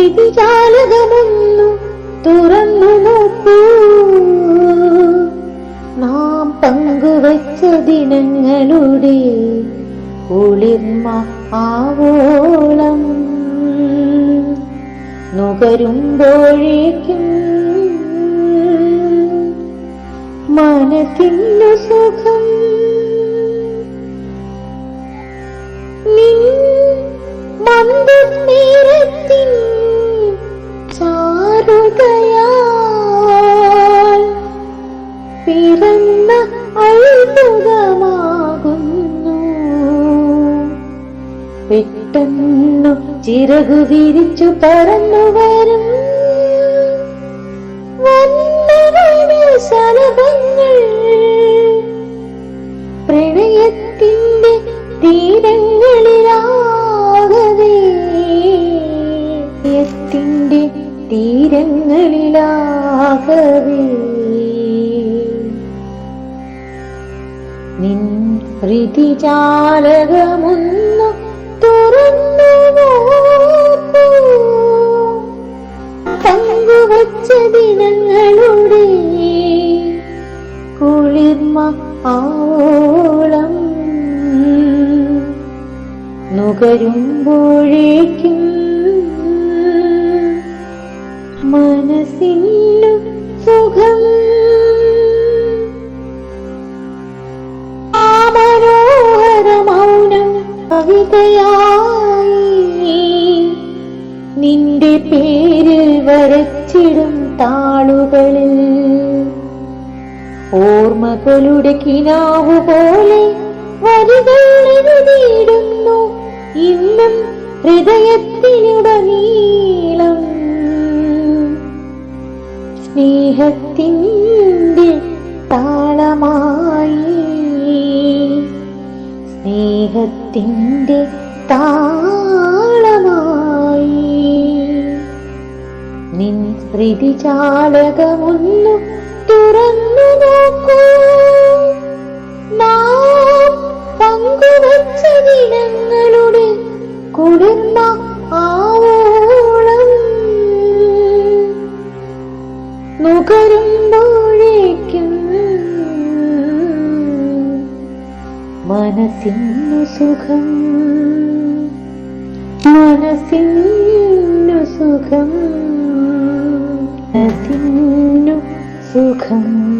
വ്യതിജാലകമൊന്നു തുറന്നു നോക്കൂ. നാം പങ്കുവച്ച ദിനങ്ങളുടെ കുളിർമ ആവോളം. നുകരുമ്പോഴേക്കും മനസ്സിനു സുഖം അത്ഭുതമാകുന്നു. പെട്ടെന്നു ചിറകു വിരിച്ചു പറന്നു വരും. സലഭങ്ങൾ പ്രണയത്തിന്റെ തീരങ്ങളിലാകവേ. പ്രണയത്തിന്റെ തീരങ്ങളിലാകവേ. നിൻ ഹൃതിജാലകമൊന്നു തുറന്നു. പങ്കുവച്ച ദിനങ്ങളുടെ കുളിർമ ആവോളം നുകരുമ്പോഴേക്കും മനസ്സിനു വരച്ചിടും താളുകളിൽ. ഓർമ്മകളുടെ കിനാവു പോലെ വരികൾ എഴുതിയിടുന്നു. ഇന്നും ഹൃദയത്തിനുടനീളം സ്നേഹത്തിന്റെ താളമായി. സ്നേഹത്തിന്റെ താളമായി നിൻ സ്മൃതിജാലകമൊന്നു തുറന്നു നോക്കൂ. നാം പങ്കുവച്ച ദിനങ്ങളുടെ കുളിർമ ആവോളം. നുകരുമ്പോഴേക്കും മനസ്സിന്നു സുഖം. മനസ്സിന്നു സുഖം. മനസ്സിന്നു സുഖം